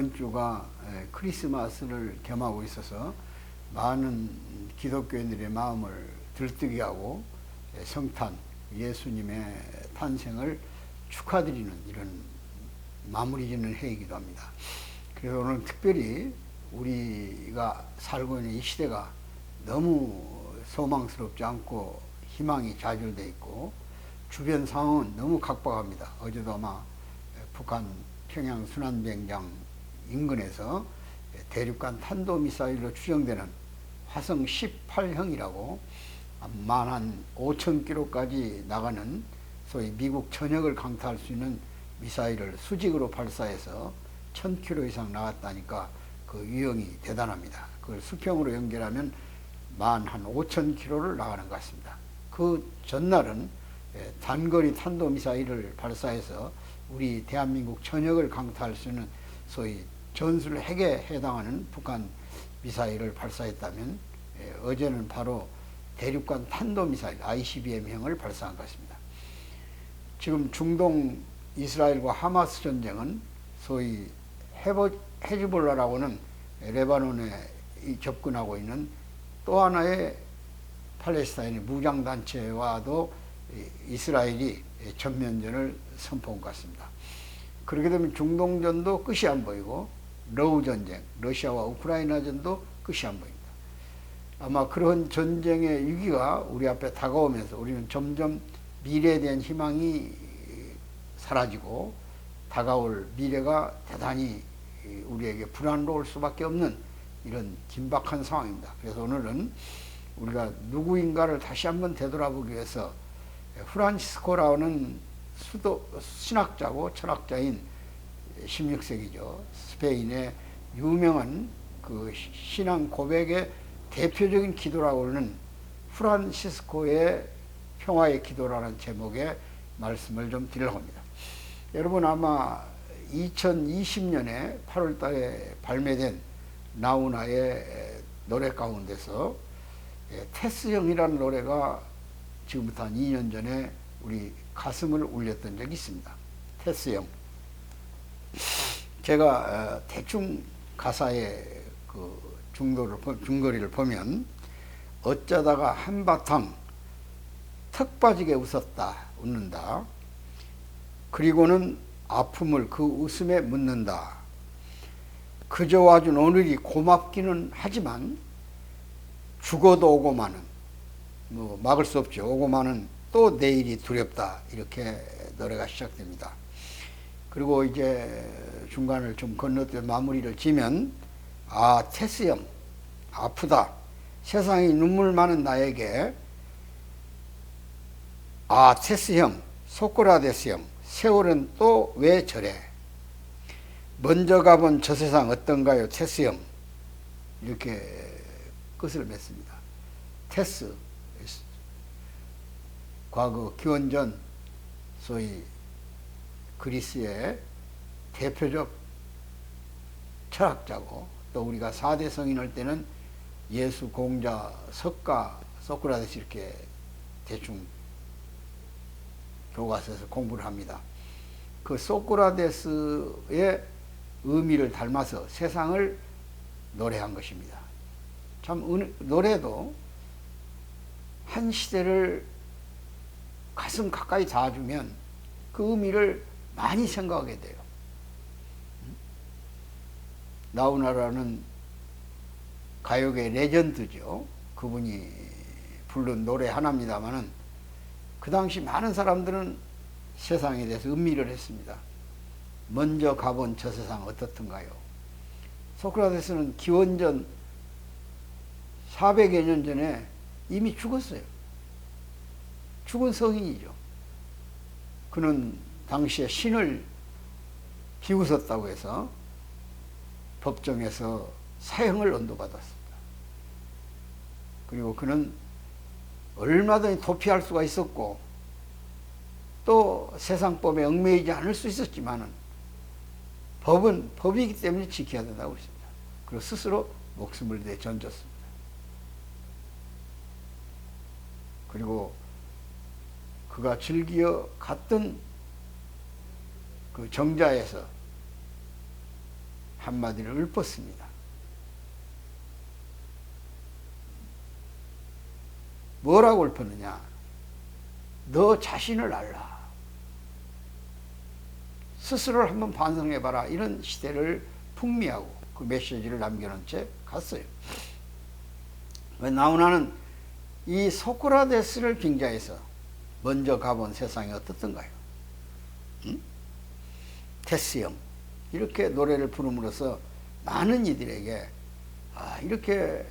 이번 주가 에, 크리스마스를 겸하고 있어서 많은 기독교인들의 마음을 들뜨게 하고 에, 성탄, 예수님의 탄생을 축하드리는 이런 마무리 짓는 해이기도 합니다. 그래서 오늘 특별히 우리가 살고 있는 이 시대가 너무 소망스럽지 않고 희망이 좌절돼 있고 주변 상황은 너무 각박합니다. 어제도 아마 북한 평양 순환비행장 인근에서 대륙간 탄도미사일로 추정되는 화성 18형이라고 만한 5천 킬로까지 나가는 소위 미국 전역을 강타할 수 있는 미사일을 수직으로 발사해서 1000 킬로 이상 나갔다니까 그 유형이 대단합니다. 그걸 수평으로 연결하면 만 한 5천 킬로를 나가는 것 같습니다. 그 전날은 예, 단거리 탄도미사일을 발사해서 우리 대한민국 전역을 강타할 수 있는 소위 전술 핵에 해당하는 북한 미사일을 발사했다면 예, 어제는 바로 대륙간 탄도미사일 ICBM형을 발사한 것입니다. 지금 중동 이스라엘과 하마스 전쟁은 소위 헤즈볼라라고는 레바논에 접근하고 있는 또 하나의 팔레스타인의 무장단체와도 이스라엘이 전면전을 선포한 것 같습니다. 그렇게 되면 중동전도 끝이 안 보이고 러우 전쟁, 러시아와 우크라이나전도 끝이 안 보입니다. 아마 그런 전쟁의 위기가 우리 앞에 다가오면서 우리는 점점 미래에 대한 희망이 사라지고 다가올 미래가 대단히 우리에게 불안로울 수밖에 없는 이런 긴박한 상황입니다. 그래서 오늘은 우리가 누구인가를 다시 한번 되돌아보기 위해서 프란치스코라는 수도 신학자고 철학자인 16세기죠. 스페인의 유명한 그 신앙 고백의 대표적인 기도라고 하는 프란시스코의 평화의 기도라는 제목의 말씀을 좀 드리려고 합니다. 여러분 아마 2020년에 8월 달에 발매된 나우나의 노래 가운데서 테스 형이라는 노래가 지금부터 한 2년 전에 우리 가슴을 울렸던 적이 있습니다. 테스 형. 제가 어, 대충 가사의 그 중도를 중거리를 보면 어쩌다가 한바탕 턱 빠지게 웃었다 웃는다. 그리고는 아픔을 그 웃음에 묻는다. 그저 와준 오늘이 고맙기는 하지만 죽어도 오고 마는 뭐 막을 수 없죠. 오고 마는 또 내일이 두렵다. 이렇게 노래가 시작됩니다 그리고 이제 중간을 좀 건너뛰어 마무리를 지면 아 테스형 아프다. 세상이 눈물 많은 나에게 아 테스형 소크라테스형 세월은 또 왜 저래? 먼저 가본 저 세상 어떤가요? 테스형 이렇게 끝을 맺습니다. 테스 과거 기원전 소위 그리스의 대표적 철학자고 또 우리가 사대 성인 할 때는 예수 공자 석가 소크라테스 이렇게 대충 교과서에서 공부를 합니다. 그 소크라테스의 의미를 닮아서 세상을 노래한 것입니다. 참 노래도 한 시대를 가슴 가까이 닿아주면 그 의미를 많이 생각하게 돼요. 나우나라는 가요계 레전드죠. 그분이 부른 노래 하나입니다만은 그 당시 많은 사람들은 세상에 대해서 음미를 했습니다. 먼저 가본 저 세상 어떻던가요? 소크라테스는 기원전 400여 년 전에 이미 죽었어요. 죽은 성인이죠. 그는 당시에 신을 비웃었다고 해서 법정에서 사형을 언도받았습니다. 그리고 그는 얼마든지 도피할 수가 있었고 또 세상법에 얽매이지 않을 수 있었지만은 법은 법이기 때문에 지켜야 된다고 했습니다. 그리고 스스로 목숨을 내 던졌습니다. 그리고 그가 즐겨 갔던 그 정자에서 한마디를 읊었습니다. 뭐라고 읊었느냐? 너 자신을 알라. 스스로를 한번 반성해봐라. 이런 시대를 풍미하고 그 메시지를 남겨놓은 채 갔어요. 왜 나훈아는 이 소크라테스를 빙자해서 먼저 가본 세상이 어떻던가요? 응? 테스형 이렇게 노래를 부름으로써 많은 이들에게 아 이렇게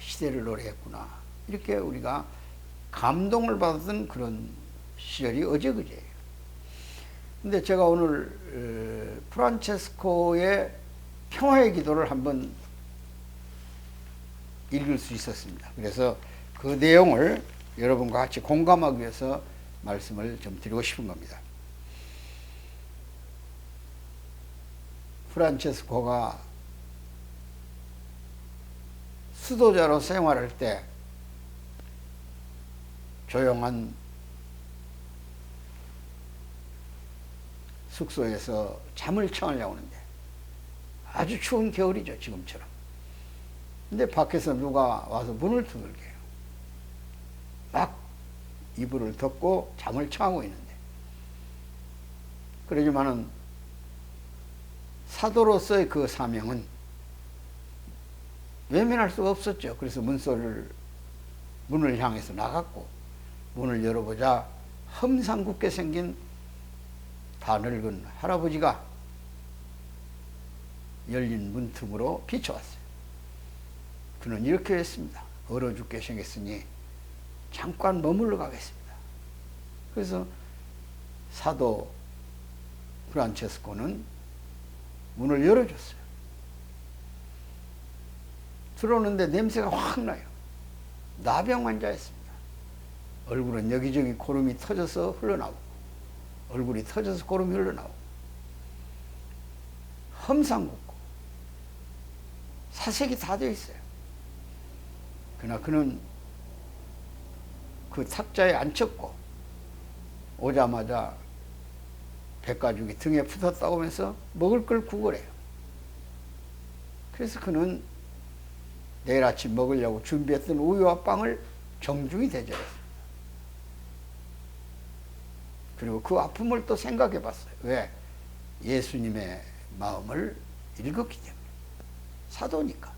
시대를 노래했구나 이렇게 우리가 감동을 받았던 그런 시절이 어제 그제예요. 근데 제가 오늘 어, 프란체스코의 평화의 기도를 한번 읽을 수 있었습니다. 그래서 그 내용을 여러분과 같이 공감하기 위해서 말씀을 좀 드리고 싶은 겁니다. 프란체스코가 수도자로 생활할 때 조용한 숙소에서 잠을 청하려고 하는데 아주 추운 겨울이죠 지금처럼. 근데 밖에서 누가 와서 문을 두들겨요. 막 이불을 덮고 잠을 청하고 있는데. 그러지만은 사도로서의 그 사명은 외면할 수가 없었죠. 그래서 문소를 문을 향해서 나갔고 문을 열어보자 험상궂게 생긴 다 늙은 할아버지가 열린 문틈으로 비춰왔어요. 그는 이렇게 했습니다. 얼어 죽게 생겼으니 잠깐 머물러 가겠습니다. 그래서 사도 프란체스코는 문을 열어줬어요. 들어오는데 냄새가 확 나요. 나병 환자였습니다. 얼굴은 여기저기 고름이 터져서 흘러나오고, 얼굴이 터져서 고름이 흘러나오고, 험상궂고, 사색이 다 되어 있어요. 그러나 그는 그 탁자에 앉혔고, 오자마자 백가죽이 등에 붙었다고 하면서 먹을 걸 구걸해요. 그래서 그는 내일 아침 먹으려고 준비했던 우유와 빵을 정중히 대접했습니다. 그리고 그 아픔을 또 생각해 봤어요. 왜? 예수님의 마음을 읽었기 때문에. 사도니까.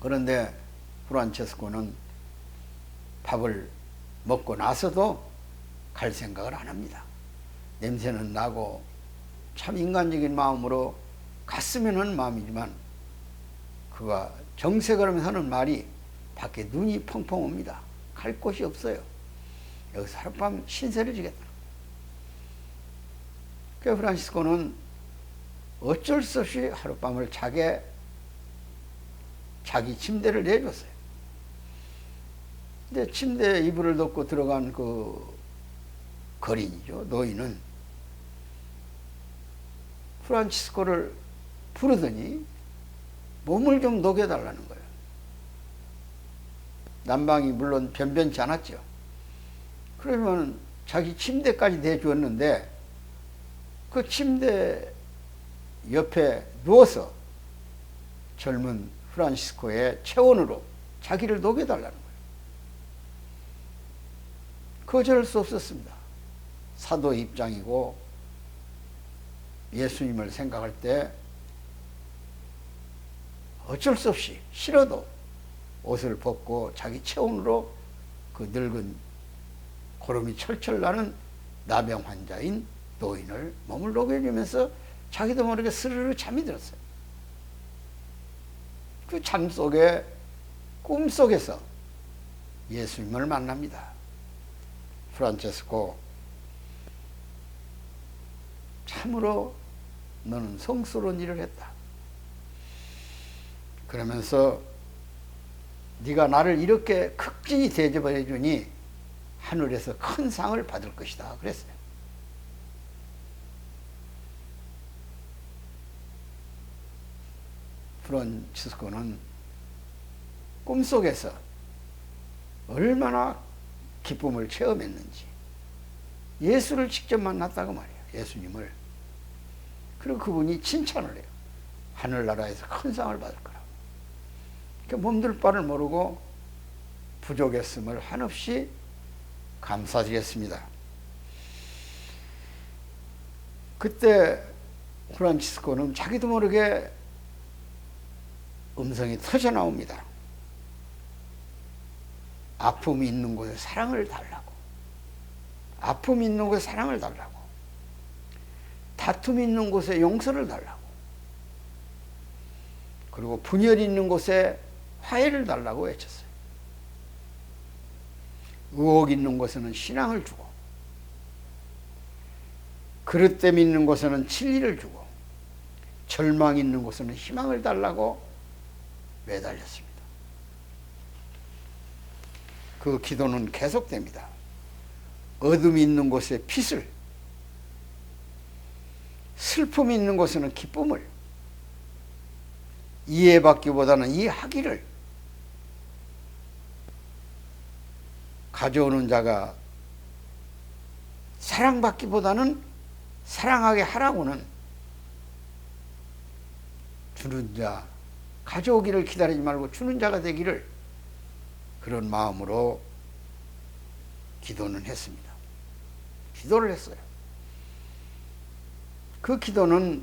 그런데 프란체스코는 밥을 먹고 나서도 갈 생각을 안 합니다. 냄새는 나고 참 인간적인 마음으로 갔으면 하는 마음이지만 그가 정색을 하면서 하는 말이 밖에 눈이 펑펑 옵니다. 갈 곳이 없어요. 여기서 하룻밤 신세를 지겠다. 그 프란시스코는 어쩔 수 없이 하룻밤을 자게 자기 침대를 내줬어요. 근데 침대에 이불을 덮고 들어간 그 거린이죠. 노인은 프란치스코를 부르더니 몸을 좀 녹여달라는 거예요. 난방이 물론 변변치 않았죠. 그러면 자기 침대까지 대주었는데 그 침대 옆에 누워서 젊은 프란시스코의 체온으로 자기를 녹여달라는 거예요. 거절할 수 없었습니다. 사도 입장이고 예수님을 생각할 때 어쩔 수 없이 싫어도 옷을 벗고 자기 체온으로 그 늙은 고름이 철철 나는 나병 환자인 노인을 몸을 녹여주면서 자기도 모르게 스르르 잠이 들었어요. 그 잠 속에 꿈 속에서 예수님을 만납니다. 프란체스코 참으로 너는 성스러운 일을 했다. 그러면서 네가 나를 이렇게 극진히 대접해 주니 하늘에서 큰 상을 받을 것이다. 그랬어요. 프란치스코는 꿈속에서 얼마나 기쁨을 체험했는지 예수를 직접 만났다고 말이에요. 예수님을. 그리고 그분이 칭찬을 해요. 하늘나라에서 큰 상을 받을 거라고. 그 몸둘 바를 모르고 부족했음을 한없이 감사드렸습니다. 그때 프란치스코는 자기도 모르게 음성이 터져 나옵니다. 아픔이 있는 곳에 사랑을 달라고. 아픔이 있는 곳에 사랑을 달라고. 다툼이 있는 곳에 용서를 달라고. 그리고 분열이 있는 곳에 화해를 달라고 외쳤어요. 의혹 있는 곳에는 신앙을 주고, 그릇됨 있는 곳에는 진리를 주고, 절망 있는 곳에는 희망을 달라고 매달렸습니다. 그 기도는 계속됩니다. 어둠이 있는 곳에 빛을, 슬픔이 있는 곳에는 기쁨을, 이해받기보다는 이해하기를 가져오는 자가 사랑받기보다는 사랑하게 하라고는 주는 자, 가져오기를 기다리지 말고 주는 자가 되기를 그런 마음으로 기도는 했습니다. 기도를 했어요. 그 기도는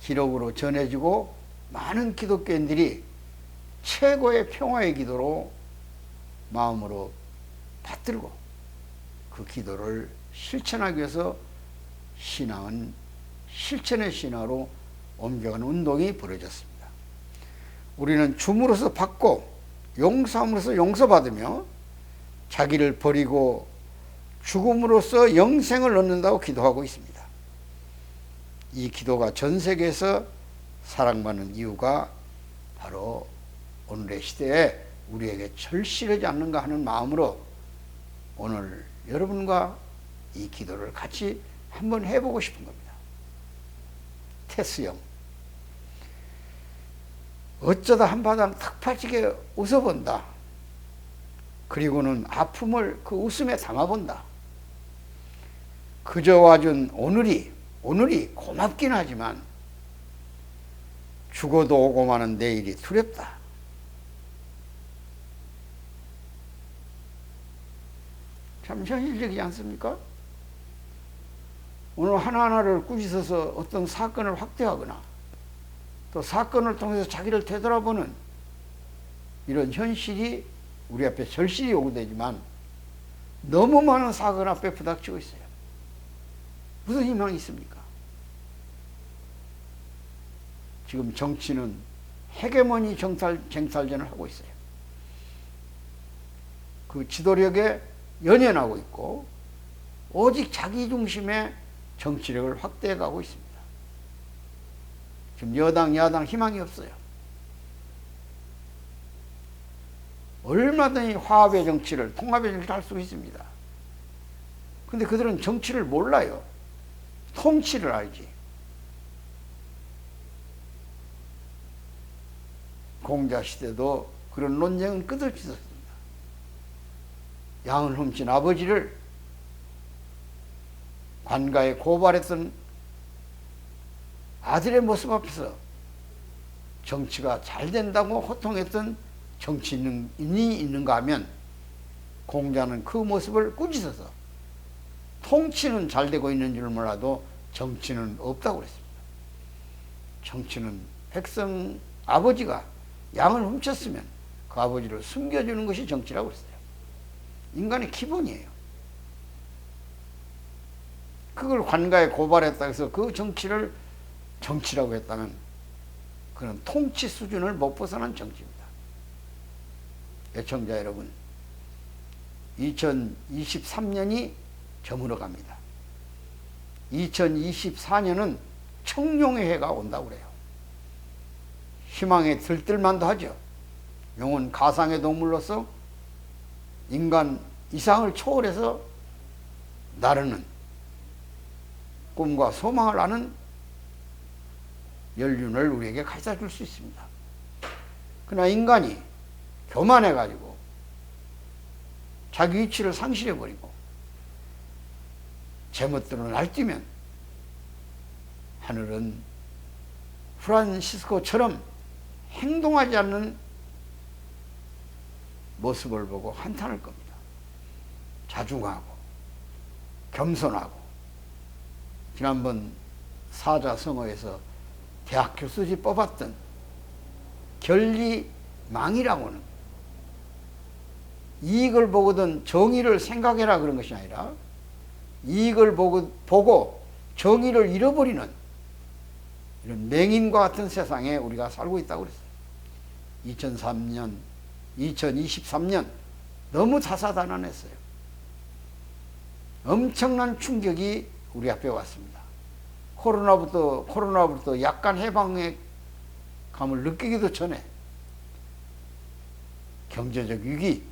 기록으로 전해지고 많은 기독교인들이 최고의 평화의 기도로 마음으로 받들고 그 기도를 실천하기 위해서 신앙은 실천의 신앙으로 옮겨가는 운동이 벌어졌습니다. 우리는 줌으로서 받고 용서함으로써 용서받으며 자기를 버리고 죽음으로써 영생을 얻는다고 기도하고 있습니다. 이 기도가 전 세계에서 사랑받는 이유가 바로 오늘의 시대에 우리에게 절실하지 않는가 하는 마음으로 오늘 여러분과 이 기도를 같이 한번 해보고 싶은 겁니다. 테스형. 어쩌다 한바탕 탁 파지게 웃어본다. 그리고는 아픔을 그 웃음에 담아본다. 그저 와준 오늘이, 오늘이 고맙긴 하지만 죽어도 오고 마는 내일이 두렵다. 참 현실적이지 않습니까? 오늘 하나하나를 꾸짖어서 어떤 사건을 확대하거나 또 사건을 통해서 자기를 되돌아보는 이런 현실이 우리 앞에 절실히 요구되지만 너무 많은 사건 앞에 부닥치고 있어요. 무슨 희망이 있습니까? 지금 정치는 헤게모니 정탈, 쟁탈전을 하고 있어요. 그 지도력에 연연하고 있고 오직 자기 중심의 정치력을 확대해 가고 있습니다. 지금 여당, 야당 희망이 없어요. 얼마든지 화합의 정치를, 통합의 정치를 할 수 있습니다. 근데 그들은 정치를 몰라요. 통치를 알지. 공자 시대도 그런 논쟁은 끝없이 있었습니다. 양을 훔친 아버지를 관가에 고발했던 아들의 모습 앞에서 정치가 잘 된다고 호통했던 정치인이 있는가 하면 공자는 그 모습을 꾸짖어서 통치는 잘 되고 있는 줄 몰라도 정치는 없다고 그랬습니다. 정치는 백성 아버지가 양을 훔쳤으면 그 아버지를 숨겨주는 것이 정치라고 그랬어요. 인간의 기본이에요. 그걸 관가에 고발했다 해서 그 정치를 정치라고 했다면 그는 통치 수준을 못 벗어난 정치입니다. 애청자 여러분, 2023년이 저물어 갑니다. 2024년은 청룡의 해가 온다고 그래요. 희망에 들뜰만도 하죠. 용은 가상의 동물로서 인간 이상을 초월해서 나르는 꿈과 소망을 아는 연륜을 우리에게 가져다 줄수 있습니다. 그러나 인간이 교만해가지고 자기 위치를 상실해버리고 제멋대로 날뛰면 하늘은 프란시스코처럼 행동하지 않는 모습을 보고 한탄할 겁니다. 자중하고 겸손하고 지난번 사자성어에서 대학 교수지 뽑았던 결리망이라고 는 이익을 보거든 정의를 생각해라 그런 것이 아니라 이익을 보고, 보고 정의를 잃어버리는 이런 맹인과 같은 세상에 우리가 살고 있다고 그랬어요. 2003년, 2023년 너무 다사다난했어요. 엄청난 충격이 우리 앞에 왔습니다. 코로나부터 코로나부터 약간 해방의 감을 느끼기도 전에 경제적 위기,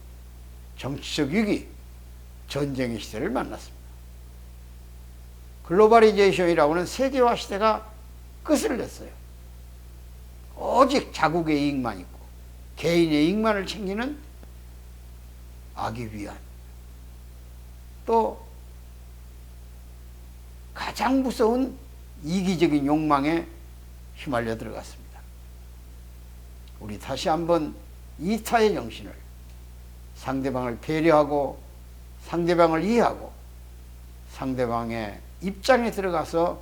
정치적 위기, 전쟁의 시대를 만났습니다. 글로벌리제이션이라고 는 세계화 시대가 끝을 냈어요. 오직 자국의 이익만 있고 개인의 이익만을 챙기는 악의 위안 또 가장 무서운 이기적인 욕망에 휘말려 들어갔습니다. 우리 다시 한번 이타의 정신을 상대방을 배려하고 상대방을 이해하고 상대방의 입장에 들어가서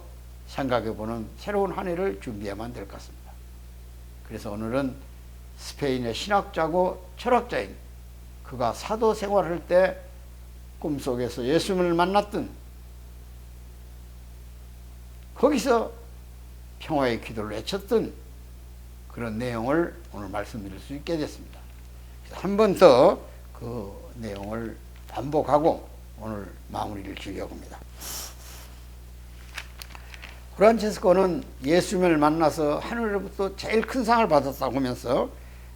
생각해 보는 새로운 한 해를 준비해야만 될 것 같습니다. 그래서 오늘은 스페인의 신학자고 철학자인 그가 사도 생활할 때 꿈속에서 예수님을 만났던 거기서 평화의 기도를 외쳤던 그런 내용을 오늘 말씀드릴 수 있게 됐습니다. 한 번 더 그 내용을 반복하고 오늘 마무리를 지려봅니다. 프란체스코는 예수님을 만나서 하늘로부터 제일 큰 상을 받았다고 하면서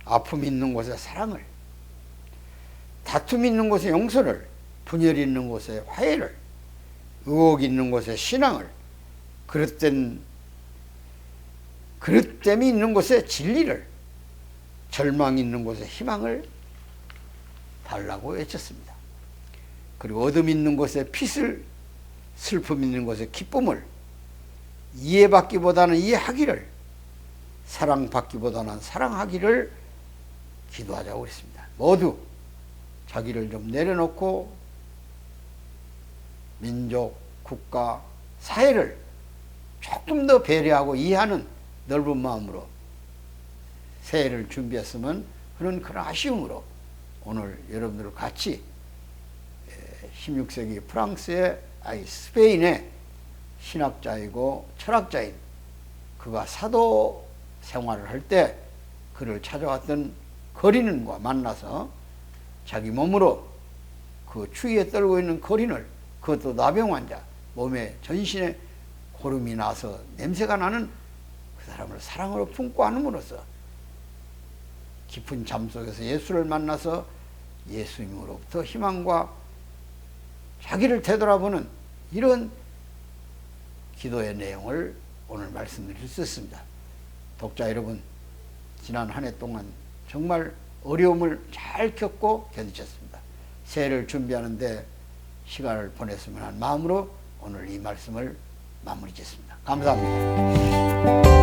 아픔 있는 곳에 사랑을, 다툼 있는 곳에 용서를, 분열 있는 곳에 화해를, 의혹 있는 곳에 신앙을, 그릇된 그릇됨이 있는 곳에 진리를, 절망 있는 곳에 희망을 달라고 외쳤습니다. 그리고 어둠 있는 곳에 빛을, 슬픔 있는 곳에 기쁨을, 이해받기보다는 이해하기를, 사랑받기보다는 사랑하기를 기도하자고 그랬습니다. 모두 자기를 좀 내려놓고 민족, 국가, 사회를 조금 더 배려하고 이해하는 넓은 마음으로 새해를 준비했으면 그런 그런 아쉬움으로 오늘 여러분들 같이 16세기 프랑스의 아니 스페인의 신학자이고 철학자인 그가 사도 생활을 할 때 그를 찾아왔던 거리는과 만나서 자기 몸으로 그 추위에 떨고 있는 거린을 그것도 나병 환자 몸에 전신에 고름이 나서 냄새가 나는 그 사람을 사랑으로 품고 안음으로써 깊은 잠 속에서 예수를 만나서 예수님으로부터 희망과 자기를 되돌아보는 이런 기도의 내용을 오늘 말씀드릴 수 있습니다. 독자 여러분, 지난 한 해 동안 정말 어려움을 잘 겪고 견디셨습니다. 새해를 준비하는데 시간을 보냈으면 하는 마음으로 오늘 이 말씀을 마무리 짓습니다. 감사합니다.